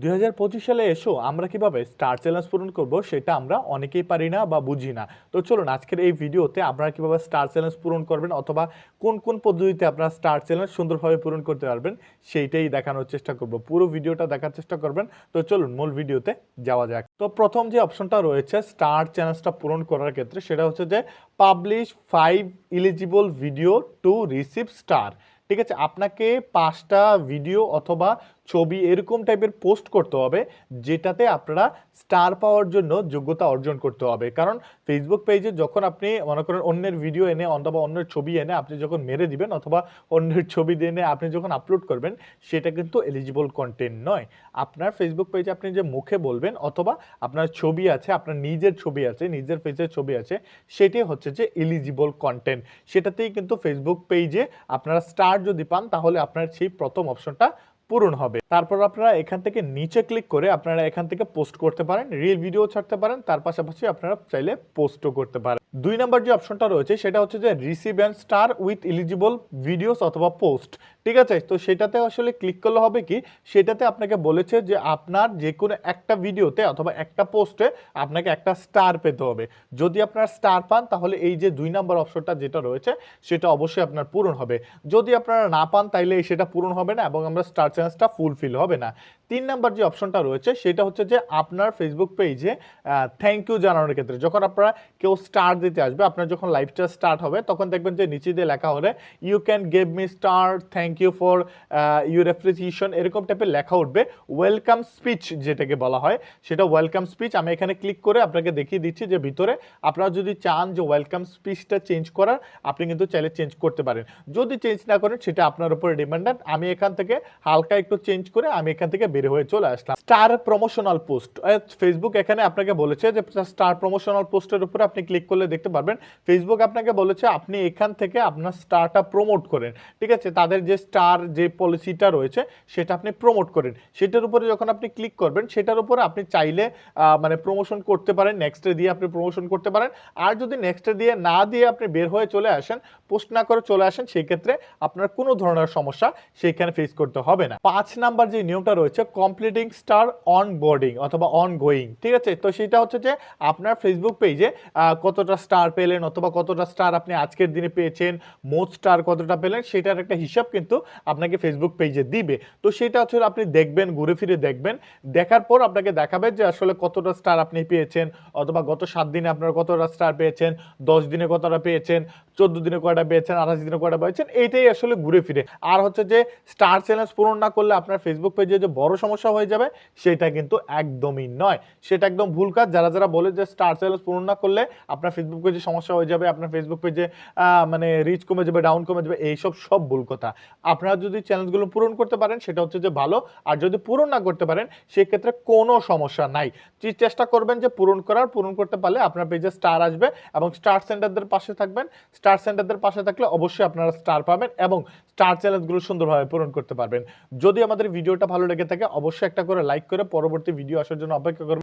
দুই হাজার পঁচিশ সালে এসো, আমরা কীভাবে স্টার চ্যালেঞ্জ পূরণ করব সেটা আমরা অনেকেই পারি না বা বুঝি না। তো চলুন, আজকের এই ভিডিওতে আপনারা কীভাবে স্টার চ্যালেঞ্জ পূরণ করবেন অথবা কোন কোন পদ্ধতিতে আপনারা স্টার চ্যালেঞ্জ সুন্দরভাবে পূরণ করতে পারবেন সেইটাই দেখানোর চেষ্টা করব। পুরো ভিডিওটা দেখার চেষ্টা করবেন। তো চলুন, মূল ভিডিওতে যাওয়া যাক। তো প্রথম যে অপশনটা রয়েছে স্টার চ্যালেঞ্জটা পূরণ করার ক্ষেত্রে সেটা হচ্ছে যে publish five eligible video to receive star ঠিক আছে? আপনাকে পাঁচটা ভিডিও অথবা ছবি এরকম টাইপের পোস্ট করতে হবে, যেটাতে আপনারা স্টার পাওয়ার জন্য যোগ্যতা অর্জন করতে হবে। কারণ ফেসবুক পেজে যখন আপনি মনে করেন অন্যের ভিডিও এনে অথবা অন্যের ছবি এনে আপনি যখন মেরে দিবেন অথবা অন্যের ছবি এনে আপনি যখন আপলোড করবেন, সেটা কিন্তু এলিজিবল কন্টেন্ট নয়। আপনার ফেসবুক পেজে আপনি যে মুখে বলবেন অথবা আপনার ছবি আছে, আপনার নিজের ছবি আছে, নিজের পেজের ছবি আছে, সেটি হচ্ছে যে এলিজিবল কন্টেন্ট সেটাতেই কিন্তু ফেসবুক পেজে আপনারা স্টার যদি পান, তাহলে আপনার সেই প্রথম অপশনটা পূরণ হবে। তারপর আপনারা এখান থেকে নিচে ক্লিক করে আপনারা এখান থেকে পোস্ট করতে পারেন রিল ভিডিও ছাড়তে পারেন, তার পাশাপাশি আপনারা চাইলে পোস্টও করতে পারেন। দুই নাম্বার যে অপশনটা রয়েছে, সেটা হচ্ছে যে receive and star with eligible videos অথবা পোস্ট ঠিক আছে? তো সেটাতে আসলে ক্লিক করলে হবে কি? সেটাতে আপনাকে বলেছে যে আপনার যে কোনো একটা ভিডিওতে অথবা একটা পোস্টে আপনাকে একটা স্টার পেতে হবে। যদি আপনার স্টার পান, তাহলে এই যে দুই নাম্বার অপশনটা যেটা রয়েছে, সেটা অবশ্যই আপনার পূরণ হবে। যদি আপনারা না পান, তাইলে সেটা পূরণ হবে না এবং আমরা স্টার চ্যালেঞ্জটা ফুলফিল হবে না। তিন নাম্বার যে অপশনটা রয়েছে, সেটা হচ্ছে যে আপনার ফেসবুক পেজে থ্যাংক ইউ জানানোর ক্ষেত্রে, যখন আপনারা কেউ স্টার দিতে আসবে। আপনার যখন লাইভটা স্টার্ট হবে, তখন দেখবেন যে নিচে দিয়ে লেখা হলে you can gave me star thank you for you appreciation এরকম টাইপের লেখা উঠবে। ওয়েলকাম স্পিচ যেটাকে বলা হয়, সেটা ওয়েলকাম স্পিচ আমি এখানে ক্লিক করে আপনাকে দেখিয়ে দিচ্ছি যে ভিতরে আপনারা যদি চান যে ওয়েলকাম স্পিচটা চেঞ্জ করার, আপনি কিন্তু চাইলে চেঞ্জ করতে পারেন। যদি চেঞ্জ না করেন, সেটা আপনার উপরে ডিপেন্ডেন্ট আমি এখান থেকে হালকা একটু চেঞ্জ করে আমি এখান থেকে বের হয়ে চলে আসলাম। Star promotional post. ফেসবুক এখানে আপনাকে বলেছে যে, স্টার প্রমোশনাল পোস্টের উপরে আপনি ক্লিক করলে দেখতে পারবেন। ফেসবুক আপনাকে বলেছে আপনি এখান থেকে আপনার স্টারটা প্রমোট করেন। ঠিক আছে? তাদের যে স্টার যে পলিসিটা রয়েছে, সেটা আপনি প্রমোট করেন। সেটার উপরে যখন আপনি ক্লিক করবেন, সেটার উপরে আপনি চাইলে মানে প্রমোশন করতে পারেন। নেক্সটে দিয়ে আপনি প্রমোশন করতে পারেন। আর যদি নেক্সটে দিয়ে না দিয়ে আপনি বের হয়ে চলে আসেন, পোস্ট না করে চলে আসেন সেই ক্ষেত্রে আপনার কোনো ধরনের সমস্যা সেইখানে ফেস করতে হবে না। পাঁচ নাম্বার যে নিয়মটা রয়েছে কমপ্লিটিং স্টার অন বোর্ডিং অথবা অন গোয়িং ঠিক আছে? তো সেটা হচ্ছে যে আপনার ফেসবুক পেজে কতটা স্টার পেলেন অথবা কতটা স্টার আপনি আজকের দিনে পেয়েছেন, মোট স্টার কতটা পেলেন, সেটার একটা হিসাব কিন্তু আপনাকে ফেসবুক পেজে দিবে। তো সেটা হচ্ছে আপনি দেখবেন, ঘুরে ফিরে দেখবেন, দেখার পর আপনাকে দেখাবে যে আসলে কতটা স্টার আপনি পেয়েছেন অথবা গত সাত দিনে আপনার কতটা স্টার পেয়েছেন, দশ দিনে কতটা পেয়েছেন, চোদ্দ দিনে কয়টা পেয়েছেন, আঠাশ দিনে কয়টা পেয়েছেন, এইটাই আসলে ঘুরে ফিরে। আর হচ্ছে যে স্টার চ্যালেঞ্জ পূরণ না করলে আপনার ফেসবুক পেজে যে বড় সমস্যা হয়ে যাবে সেটা কিন্তু একদমই নয়। সেটা একদম ভুল কাজ। যারা যারা বলে যে স্টার চ্যালেঞ্জ পূরণ না করলে আপনার ফেসবুক পেজে সমস্যা হয়ে যাবে, আপনার ফেসবুক পেজে মানে রিচ কমে যাবে ডাউন কমে যাবে, এইসব সব ভুল কথা। আপনারা যদি চ্যালেঞ্জগুলো পূরণ করতে পারেন, সেটা হচ্ছে যে ভালো। আর যদি পূরণ না করতে পারেন, সেক্ষেত্রে কোনো সমস্যা নাই। চেষ্টা করবেন যে পূরণ করার, পূরণ করতে পারলে আপনার পেজে স্টার আসবে এবং স্টার সেন্টারদের পাশে থাকবেন। স্টার সেন্টারদের পাশে থাকলে অবশ্যই আপনারা স্টার পাবেন এবং স্টার চ্যালেঞ্জগুলো সুন্দরভাবে পূরণ করতে পারবেন। যদি আমাদের ভিডিওটা ভালো লেগে থাকে, অবশ্যই একটা করে লাইক করে পরবর্তী ভিডিও আসার জন্য অপেক্ষা করবেন।